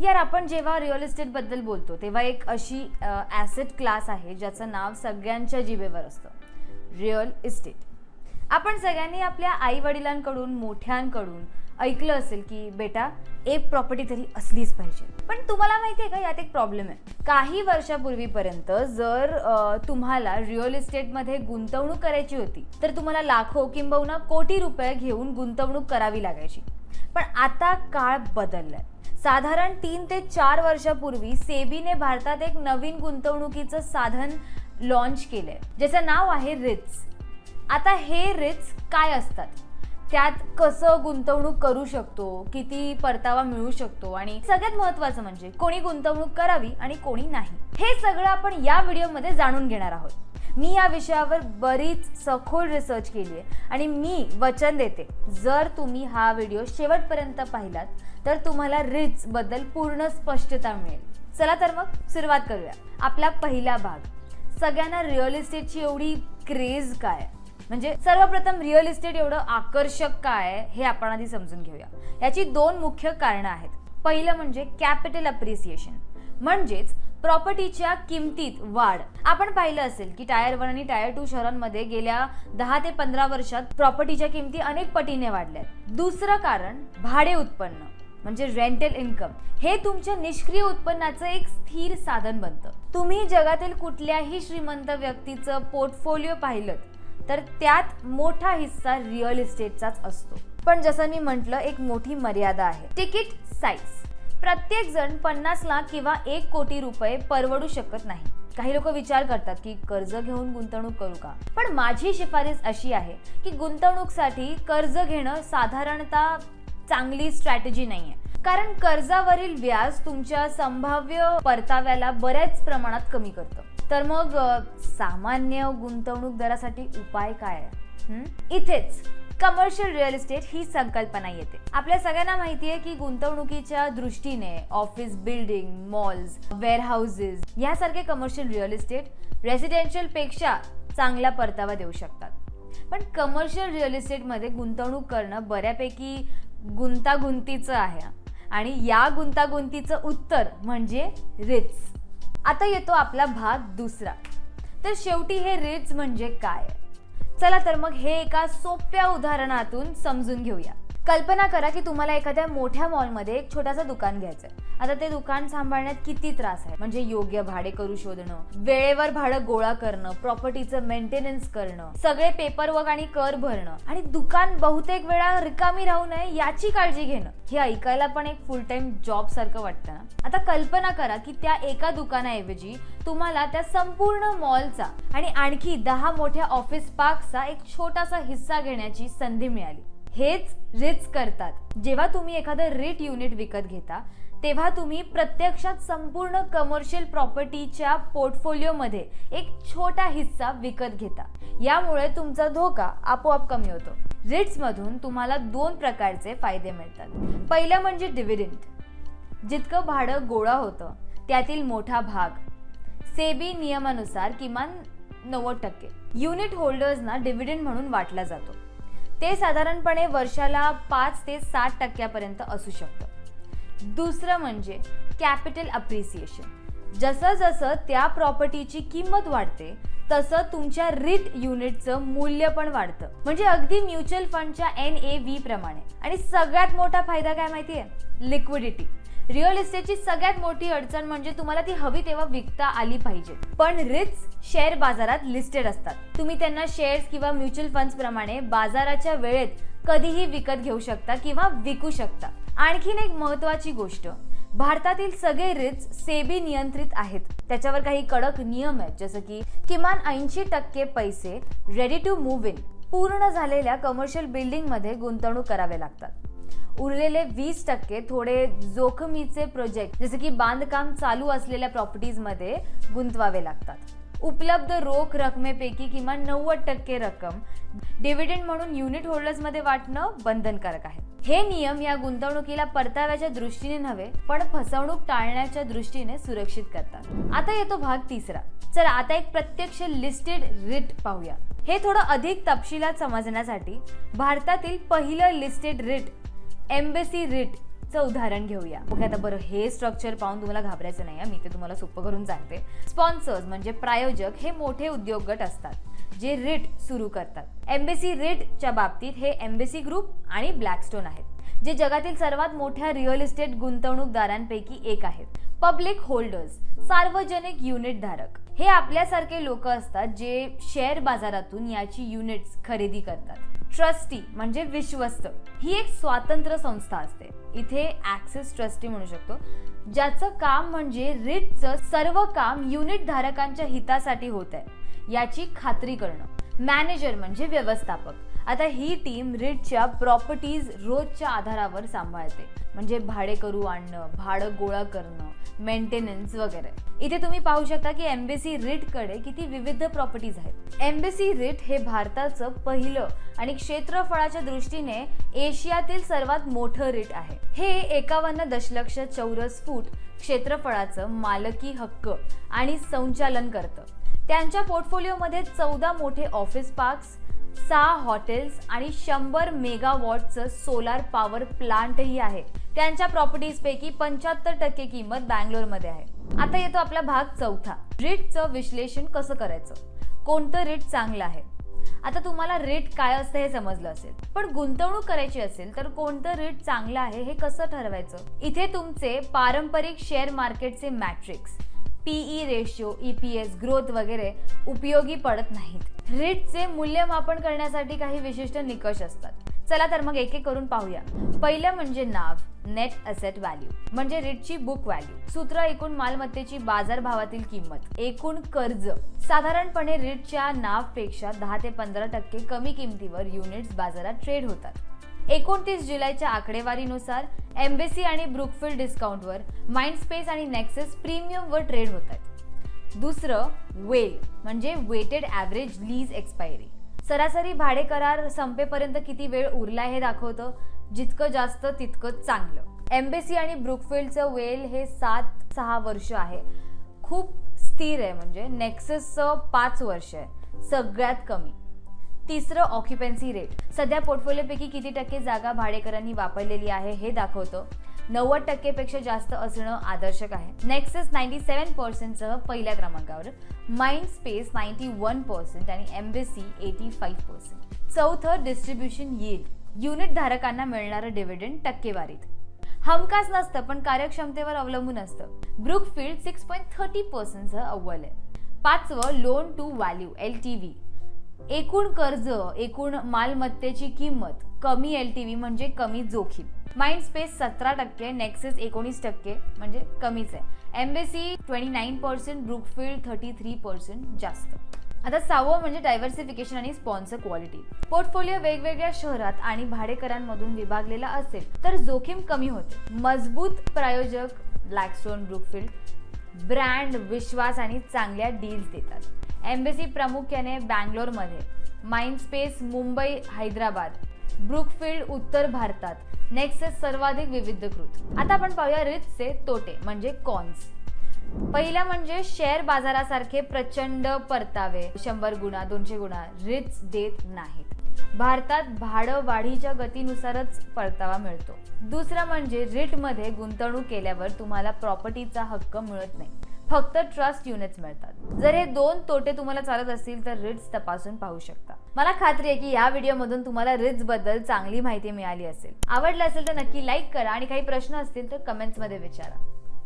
यार आपण जेव्हा रिअल इस्टेटबद्दल बोलतो तेव्हा एक अशी ॲसेट क्लास आहे ज्याचं नाव सगळ्यांच्या जिभेवर असतं. रिअल इस्टेट आपण सगळ्यांनी आपल्या आई वडिलांकडून मोठ्यांकडून ऐकलं असेल की बेटा एक प्रॉपर्टी तरी असलीच पाहिजे. पण तुम्हाला माहिती आहे का यात एक प्रॉब्लेम आहे. काही वर्षापूर्वीपर्यंत जर तुम्हाला रिअल इस्टेटमध्ये गुंतवणूक करायची होती तर तुम्हाला लाखो किंबहुना कोटी रुपये घेऊन गुंतवणूक करावी लागायची. पण आता काळ बदललाय. साधारण तीन ते चार वर्षापूर्वी सेबीने भारतात एक नवीन गुंतवणुकीचं साधन लॉन्च केलंय ज्याचं नाव आहे रिट्स आता हे रिट्स काय असतात? त्यात कसं गुंतवणूक करू शकतो? किती परतावा मिळू शकतो? आणि सगळ्यात महत्वाचं म्हणजे कोणी गुंतवणूक करावी आणि कोणी नाही. हे सगळं आपण या व्हिडिओमध्ये जाणून घेणार आहोत. मी या विषयावर बरीच सखोल रिसर्च केली आहे. आणि मी वचन देते जर तुम्ही हा व्हिडिओ शेवटपर्यंत पाहिलात तर तुम्हाला रिट्सबद्दल पूर्ण स्पष्टता मिळेल. चला तर मग सुरुवात करूया. आपला पहिला भाग सगळ्यांना रिअल इस्टेटची एवढी क्रेज काय? म्हणजे सर्वप्रथम रिअल इस्टेट एवढं आकर्षक काय आहे हे आपण आधी समजून घेऊया. याची दोन मुख्य कारणं आहेत. पहिलं म्हणजे कॅपिटल अप्रिसिएशन म्हणजेच प्रॉपर्टीच्या किमतीत वाढ. आपण पाहिलं असेल की टायर वन आणि टायर टू शहरांमध्ये गेल्या दहा ते पंधरा वर्षात प्रॉपर्टीच्या किमती अनेक पटीने वाढल्या आहेत. दुसरं कारण भाडे उत्पन्न म्हणजे रेंटल इन्कम हे तुमच्या निष्क्रिय उत्पन्नाचं एक स्थिर साधन बनतं. तुम्ही जगातील कुठल्याही श्रीमंत व्यक्तीचं पोर्टफोलिओ पाहिलं तर त्यात मोठा हिस्सा रिअल इस्टेटचाच असतो. पण जसं मी म्हटलं एक मोठी मर्यादा आहे. तिकीट साईज प्रत्येक जण पन्नास लाख किंवा एक कोटी रुपये परवडू शकत नाही. काही लोक विचार करतात की कर्ज घेऊन गुंतवणूक करू का? पण माझी शिफारस अशी आहे की गुंतवणूकसाठी कर्ज घेणं साधारणतः चांगली स्ट्रॅटेजी नाहीये. कारण कर्जावरील व्याज तुमच्या संभाव्य परताव्याला बऱ्याच प्रमाणात कमी करतं. तर मग सामान्य गुंतवणूकदारासाठी उपाय काय आहे? इथेच. कमर्शियल रिअल इस्टेट ही संकल्पना येते. आपल्या सगळ्यांना माहिती आहे की गुंतवणुकीच्या दृष्टीने ऑफिस बिल्डिंग मॉल्स वेअरहाऊसेस यासारखे कमर्शियल रिअल इस्टेट रेसिडेन्शियलपेक्षा चांगला परतावा देऊ शकतात. पण कमर्शियल रिअल इस्टेटमध्ये गुंतवणूक करणं बऱ्यापैकी गुंतागुंतीचं आहे. आणि या गुंतागुंतीचं उत्तर म्हणजे रिट्स आता येतो आपला भाग दुसरा. तर शेवटी हे रिट्स म्हणजे काय? चला तर मग हे एका सोप्या उदाहरणातून समजून घेऊया. कल्पना करा की तुम्हाला एखाद्या मोठ्या मॉलमध्ये एक छोटासा दुकान घ्यायचं आहे आता ते दुकान सांभाळण्यात किती त्रास आहे म्हणजे योग्य भाडे करू शोधणं वेळेवर भाडं गोळा करणं प्रॉपर्टीचं मेंटेनन्स करणं सगळे पेपर वर्क आणि कर भरणं आणि दुकान बहुतेक वेळा रिकामी राहू नये याची काळजी घेणं हे ऐकायला पण एक फुल टाइम जॉब सारखं वाटतं ना? आता कल्पना करा की त्या एका दुकानाऐवजी तुम्हाला त्या संपूर्ण मॉलचा आणि आणखी दहा मोठ्या ऑफिस पार्कचा एक छोटासा हिस्सा घेण्याची संधी मिळाली. हेच रिच करतात. जेव्हा तुम्ही एखादं रिट युनिट विकत घेता तेव्हा तुम्ही प्रत्यक्षात संपूर्ण कमर्शियल प्रॉपर्टीच्या पोर्टफोलिओमध्ये एक छोटा हिस्सा विकत घेता. यामुळे तुमचा धोका आपोआप कमी होतो. रिट्समधून तुम्हाला दोन प्रकारचे फायदे मिळतात. पहिलं म्हणजे डिव्हिडंड जितकं भाडं गोळा होतं त्यातील मोठा भाग. सेबी नियमानुसार किमान नव्वद टक्के. युनिट होल्डर्सना डिव्हिडंड म्हणून वाटला जातो. ते साधारणपणे वर्षाला पाच ते सात टक्क्यापर्यंत असू शकतं. दुसरं म्हणजे कॅपिटल अप्रिसिएशन. जसं जसं त्या प्रॉपर्टीची किंमत वाढते तसं तुमच्या रिट युनिटचं मूल्य पण वाढतं. म्हणजे अगदी म्युच्युअल फंडच्या एन ए व्ही प्रमाणे. आणि सगळ्यात मोठा फायदा काय माहिती आहे लिक्विडिटी. रिअल इस्टेटची सगळ्यात मोठी अडचण म्हणजे तुम्हाला ती हवी तेव्हा विकता आली पाहिजे. पण रिट्स शेअर बाजारात लिस्टेड असतात. तुम्ही त्यांना शेअर्स किंवा म्युच्युअल फंड्स प्रमाणे बाजाराच्या वेळेत कधीही विकत घेऊ शकता किंवा विकू शकता. आणखीन एक महत्वाची गोष्ट. भारतातील सगळे रिट्स सेबी नियंत्रित आहेत. त्याच्यावर काही कडक नियम आहेत जसं की किमान ऐंशी टक्के पैसे रेडी टू मूव्ह इन पूर्ण झालेल्या कमर्शियल बिल्डिंगमध्ये गुंतवणूक करावे लागतात. उरलेले वीस टक्के थोडे जोखमीचे प्रोजेक्ट जसे की बांधकाम चालू असलेल्या प्रॉपर्टीजमध्ये गुंतवावे लागतात. उपलब्ध रोख रकमेपैकी किमान नव्वद टक्के रक्कम डिव्हिडंड म्हणून युनिट होल्डर्समध्ये वाटणं बंधनकारक आहे. हे नियम या गुंतवणुकीला परताव्याच्या दृष्टीने नव्हे पण फसवणूक टाळण्याच्या दृष्टीने सुरक्षित करतात. आता येतो भाग तिसरा. चल आता एक प्रत्यक्ष लिस्टेड रिट पाहूया. हे थोडं अधिक तपशिलात समजण्यासाठी भारतातील पहिलं लिस्टेड रिट एम्बेसी रिट चं उदाहरण घेऊया. ओके आता बरं हे स्ट्रक्चर पाहून तुम्हाला घाबरायचं नाही मी ते तुम्हाला सोपं करून सांगते. स्पॉन्सर्स म्हणजे प्रायोजक हे मोठे उद्योग गट असतात. जे रिट सुरू करतात. एम्बेसी रिटच्या बाबतीत हे एम्बेसी ग्रुप आणि ब्लॅकस्टोन आहेत जे जगातील सर्वात मोठ्या रिअल इस्टेट गुंतवणूकदारांपैकी एक आहेत. पब्लिक होल्डर्स सार्वजनिक युनिट धारक. हे आपल्यासारखे लोक असतात जे शेअर बाजारातून याची युनिट्स खरेदी करतात. ट्रस्टी म्हणजे विश्वस्त. ही एक स्वातंत्र्य संस्था असते. इथे ऍक्सेस ट्रस्टी म्हणू शकतो. ज्याचं काम म्हणजे रिटचं सर्व काम युनिट धारकांच्या हितासाठी होत आहे याची खात्री करणं. मॅनेजर म्हणजे व्यवस्थापक. आता ही टीम रिटच्या प्रॉपर्टीज रोजच्या आधारावर सांभाळते. म्हणजे भाडेकरू आणणं भाडं गोळा करणं मेंटेनन्स वगैरे. इथे तुम्ही पाहू शकता की एम्बेसी रिटकडे किती विविध प्रॉपर्टीज आहेत. एम्बेसी रिट हे भारताचं पहिलं आणि क्षेत्रफळाच्या दृष्टीने एशियातील सर्वात मोठं रिट आहे. हे एकावन्न दशलक्ष चौरस फूट क्षेत्रफळाचं मालकी हक्क आणि संचालन करतं. त्यांच्या पोर्टफोलिओमध्ये चौदा मोठे ऑफिस पार्क्स सहा हॉटेल्स आणि शंभर मेगावॉटचं सोलार पॉवर प्लांटही आहे. त्यांच्या प्रॉपर्टीजपैकी पंच्याहत्तर टक्के किंमत बँगलोरमध्ये आहे. आता येतो आपला भाग चौथा. रिटचं विश्लेषण कसं करायचं? कोणतं रिट चांगलं आहे? आता तुम्हाला रेट काय असतं हे समजलं असेल. पण गुंतवणूक करायची असेल तर कोणतं रेट चांगलं आहे हे कसं ठरवायचं? इथे तुमचे पारंपरिक शेअर मार्केटचे matrix PE ratio S growth वगैरे उपयोगी पडत नाहीत. रिटचे मूल्यमापन करण्यासाठी काही विशिष्ट निकष असतात. चला तर मग एक एक करून पाहूया. पहिलं म्हणजे नाव नेट असेट व्हॅल्यू म्हणजे रिटची बुक व्हॅल्यू सूत्र एकूण मालमत्तेची बाजारभावातील किंमत एकूण कर्ज. साधारणपणे रेटच्या नावपेक्षा दहा ते पंधरा टक्के कमी किमतीवर युनिट्स बाजारात ट्रेड होतात. एकोणतीस जुलैच्या आकडेवारीनुसार एम्बेसी आणि ब्रुकफिल्ड डिस्काउंटवर माइंडस्पेस आणि नेक्सेस प्रीमियमवर ट्रेड होत आहेत. दुसरं वेल म्हणजे वेटेड ॲव्हरेज लीज एक्सपायरी सरासरी भाडे करार संपेपर्यंत किती वेळ उरला हे दाखवतं? जितकं जास्त तितकं चांगलं. एम्बेसी आणि ब्रुकफिल्डचं वेल हे सात सहा वर्ष आहे. खूप स्थिर आहे म्हणजे नेक्सेसचं पाच वर्ष आहे. सगळ्यात कमी. तिसरं ऑक्युपन्सी रेट सध्या पोर्टफोलिओपैकी किती टक्के जागा भाडेकरांनी वापरलेली आहे हे दाखवतं. नव्वद टक्केपेक्षा जास्त असणं आदर्शक आहे. नेक्सस नाईन्टी सेवन पर्सेंटसह पहिल्या क्रमांकावर. Mind space ninety one percent आणि एम्बेसी एटी फाईव्ह पर्सेंट चौथं डिस्ट्रीब्युशन येईल युनिट धारकांना मिळणारं डिव्हिडंड टक्केवारीत. हमखास नसतं पण कार्यक्षमतेवर अवलंबून असतं. ब्रुकफील्ड सिक्स पॉईंट थर्टी पर्सेंटसह अव्वल आहे. पाचवं loan to value L T V एकूण कर्ज एकूण मालमत्तेची किंमत कमी एल टी व्ही म्हणजे कमी जोखीम. माइंड स्पेस सतरा टक्के नेक्सेस एकोणीस टक्के म्हणजे कमीच आहे. Embassy twenty nine percent Brookfield thirty three percent जास्त. आता सहावं म्हणजे डायव्हर्सिफिकेशन आणि स्पॉन्सर क्वालिटी पोर्टफोलिओ वेगवेगळ्या शहरात आणि भाडेकरांमधून विभागलेला असेल तर जोखीम कमी होते. मजबूत प्रायोजक ब्लॅकस्टोन ब्रुकफिल्ड ब्रँड विश्वास आणि चांगल्या डील्स देतात. एम्बेसी प्रामुख्याने बँगलोरमध्ये माइंडस्पेस मुंबई हैदराबाद ब्रुकफील्ड उत्तर भारतात नेक्सेस सर्वाधिक विविधकृत. आता आपण पाहूया रिचचे तोटे म्हणजे कॉन्स. पहिला म्हणजे शेअर बाजारासारखे प्रचंड परतावे. शंभर गुणा दोनशे गुणा रिच देत नाहीत. भारतात भाडं वाढीच्या गतीनुसारच परतावा मिळतो. दुसरं म्हणजे रिटमध्ये गुंतवणूक केल्यावर तुम्हाला प्रॉपर्टीचा हक्क मिळत नाही. फक्त ट्रस्ट युनिट्स मिळतात. जर हे दोन तोटे तुम्हाला चालत असतील तर रिट्स तपासून पाहू शकता. मला खात्री आहे की या व्हिडिओमधून तुम्हाला रिट्सबद्दल चांगली माहिती मिळाली असेल. आवडलं असेल तर नक्की लाईक करा आणि काही प्रश्न असतील तर कमेंट्समध्ये विचारा.